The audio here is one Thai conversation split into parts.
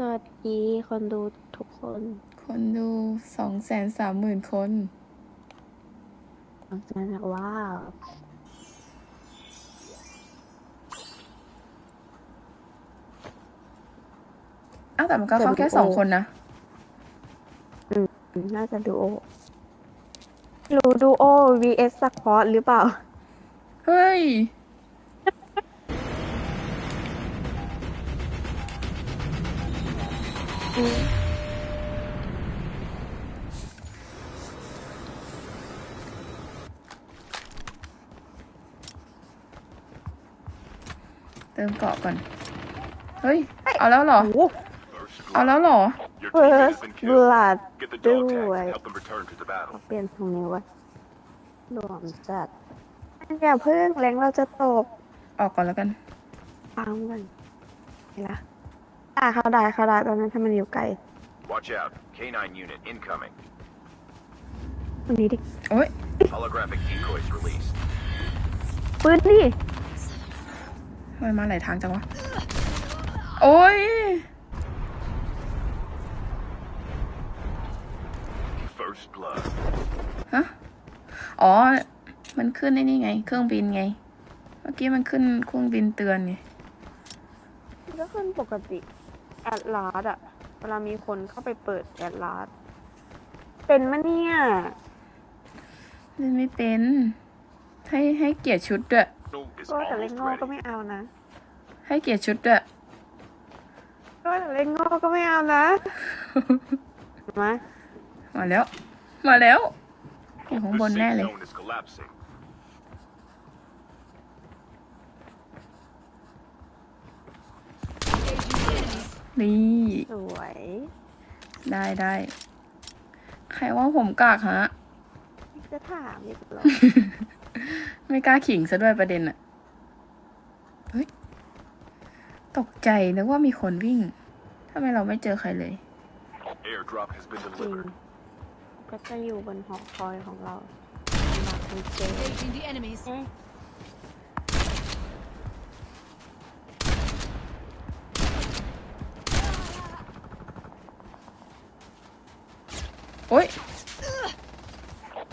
สวัสดีคนดูทุกคนคนดูสองแสนสามหมื่นคนหลังจากนั้นว้าวอ้าวแต่มันก็เข้าแค่สองคนนะอืมน่าจะดูโอรู้ดูโอ vs สควอตหรือเปล่า เฮ้ย อืมเติมเกาะก่อน เฮ้ย เอาแล้วเหรอโอ้เอาแล้วเหรอ Your เฟิ teammate ร์ has ส been บ killed. ลัด Get the ด้ dog ว tags ย and help them return to the battle. เปลี่ยนตรงนี้ไว้หลวมจัดอย่าเพิ่งแรงเราจะตก ออกก่อนแล้วกันฟังกันเห็นละ อ่าเขาได้เขาได้ตอนนั้นถ้ามันอยู่ไกล Watch out. K9 unit incoming. ตรงนี้ดิ โอ้ย Holographic decoys released. ปืนดิทำไมมาหลายทางจังวะ โอ้ย First blood. ฮะ อ๋อ มันขึ้นในนี่ไง เครื่องบินไง เมื่อกี้มันขึ้นเครื่องบินเตือนไง ก็ขึ้นปกติ แอดลาสอะเวลามีคนเข้าไปเปิดแอดลาสเป็นมะเนี่ยเล่นไม่เป็น ให้ให้เกียรติชุดด้วย Is ก็แต่เล่น almost โง่ก็ ready. ไม่เอานะให้เกียรติชุดด้วย ก็แต่เล่นโง่ก็ไม่เอานะมามาแล้ว มาแล้วอยู่ข้างบ The นแน่ safe เลย zone is collapsing. นี่สวย ได้ได้ใครว่าผมกากฮะจะถามอีกเหรอ ไม่กล้าขิงซะด้วยประเด็นอะเฮ้ย ตกใจนึกว่ามีคนวิ่งทำไมเราไม่เจอใครเลย Airdrop has been จริง delivered. ก็จะอยู่บนหอคอยของเราหลังคุณเจ Engaging the enemies. เอ๊ โอ้ย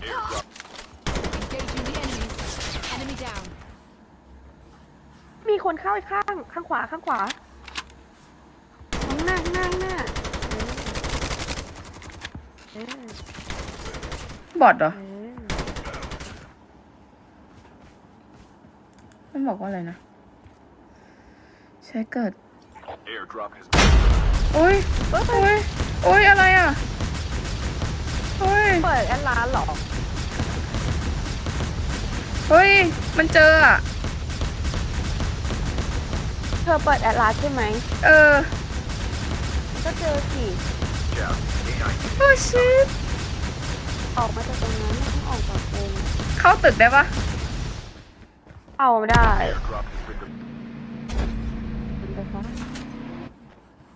Airdrop. Engaging the enemies. Enemy down. มีคนเข้าอีกข้าง ข้างขวา ข้างขวา ข้างหน้า ข้างหน้าข้างหน้าเออบอดเหรอ เออมันบอกว่าอะไรนะ ใช้เกิด Airdrop has been delivered. โอ้ยโอ้ยโอ้ยอะไรอะ โอ้ย เปิดแอดลาสเหรอ เฮ้ย มันเจออะ เธอเปิดแอดลาสใช่ไหม เออก็เจอสิ Watch out. K9 unit. โอ้ชิตออกมาจากตรงนั้นไม่ต้องออกจากวงเข้าตึกได้ปะเอาไม่ได้ Airdrop has been delivered. มันไปฟ้า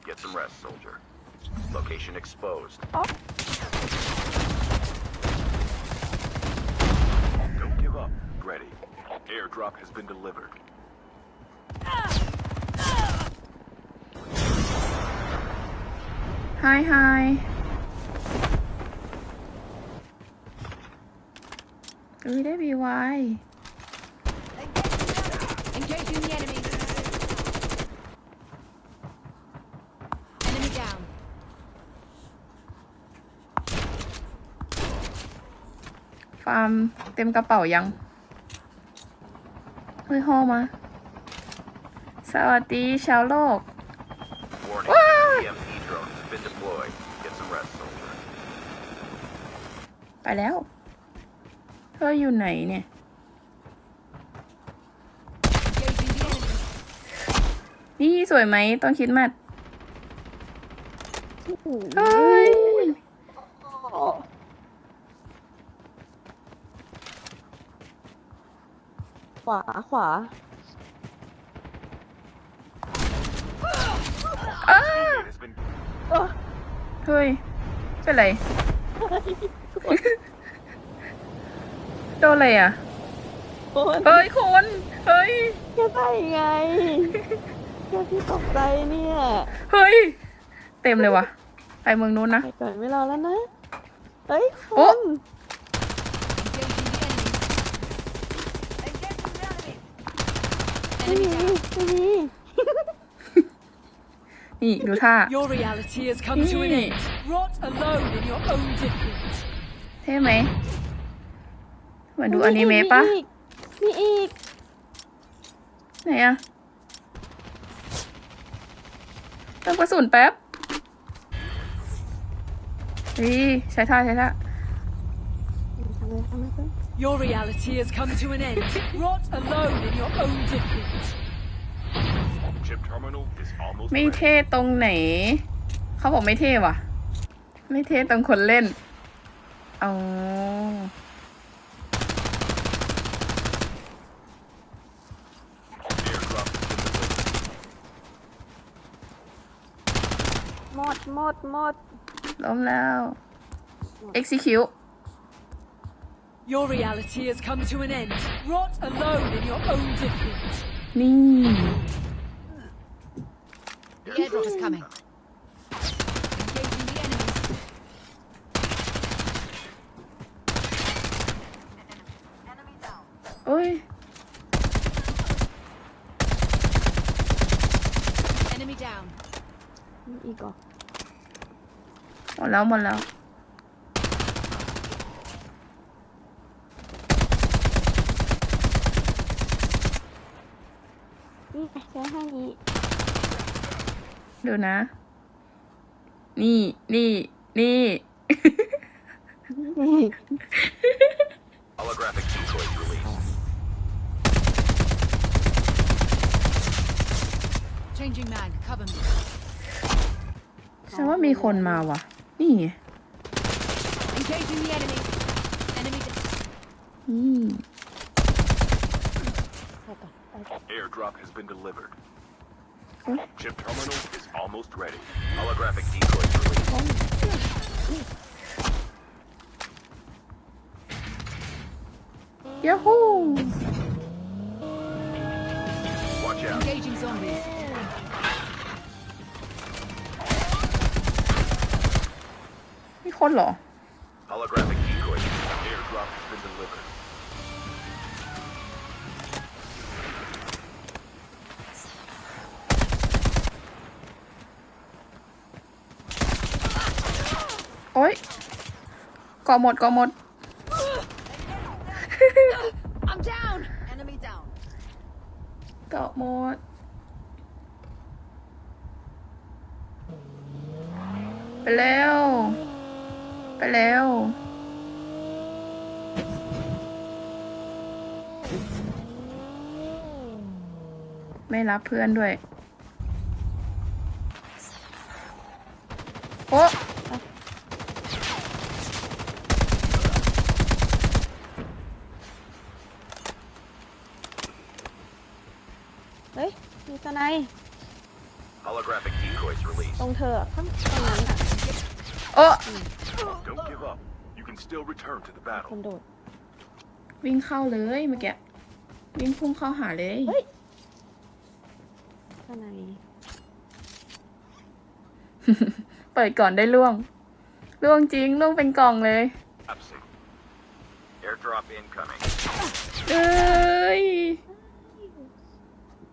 Get some rest, soldier. Location exposed. อ๋อ Don't give up. Ready. Airdrop has been delivered. ไฮไฮอุ้ยได้บีวาย Engaging the enemies. Enemy down. ฟาร์มเต็มกระ เฮ้ยฮอมา สวัสดีชาวโลก ว้าไปแล้ว เธออยู่ไหนเนี่ย นี่สวยไหมต้องคิดมาเฮ้ย ขวาขวาอ้า Teammate has been เฮ้ย เป็นไร โดนอะไรอะโอ้ยเฮ้ยคน เฮ้ยจะได้ไงแค่ที่ตกใจเนี่ยเฮ้ย เต็มเลยว่ะไปเมืองนู้นนะ ไปก่อนไม่รอแล้วนะเฮ้ยคโอ๊ะ น Engaging the enemies. ไม่ Enemy มี down. ไม่มี นี่ ดูท่า Your reality has come to an end. Rot alone in your own defeat. เท่ไหมเหมือนดูอนิเมะปะมีอีกมีอีกไหนอะเติมกระสุนแป๊บนี่ใช้ท่าใช้ท่า Your reality has come to an end. Rot alone in your own defeat. Chip terminal is almost ไม่ ready. เท่ตรงไหน เขาบอกไม่เท่ว่ะ ไม่เท่ตรงคนเล่นอ๋อ Airdrop has been delivered. หมดหมดหมดล้มแล้ว execute Your reality has come to an end. Rot alone in your own defeat. นี่ The airdrop is coming. Engaging the enemies. โอ้ย Enemy down. มีอีกเหรอ หมดแล้วหมดแล้ว นี่ใช้ให้นี้ ดูนะนี่นี่นี่นี่ Holographic decoys released. Changing mag. Cover me. ฉันว่ามีคนมาว่ะ นี่ไง Engaging the enemy. Enemy down. นี่ไปก่อนไปก่อน Airdrop has been delivered. Huh? Chip terminal is almost ready. Holographic decoys released. ยาฮู Watch out. Engaging zombies. มีคนเหรอ Holographic decoys. Airdrop has been delivered. โอ๊ยเกาะหมดเกาะหมด I'm down. Enemy down. เกาะหมดไปแล้ว ไปแล้วไม่รับเพื่อนด้วย เฮ้ย มีสไนด์ Holographic decoys ต released. รงเธออะข้างตรงนั้นอะโอ้ Don't give up. You can still return to the ค battle. นโดด วิ่งเข้าเลยเมื่อกี้วิ่งพุ่งเข้าหาเลย เฮ้ย สไนด์เปิดก่อนได้ล่วง ล่วงจริงล่วงเป็นกล่องเลย Absent. Airdrop incoming. เอ้ย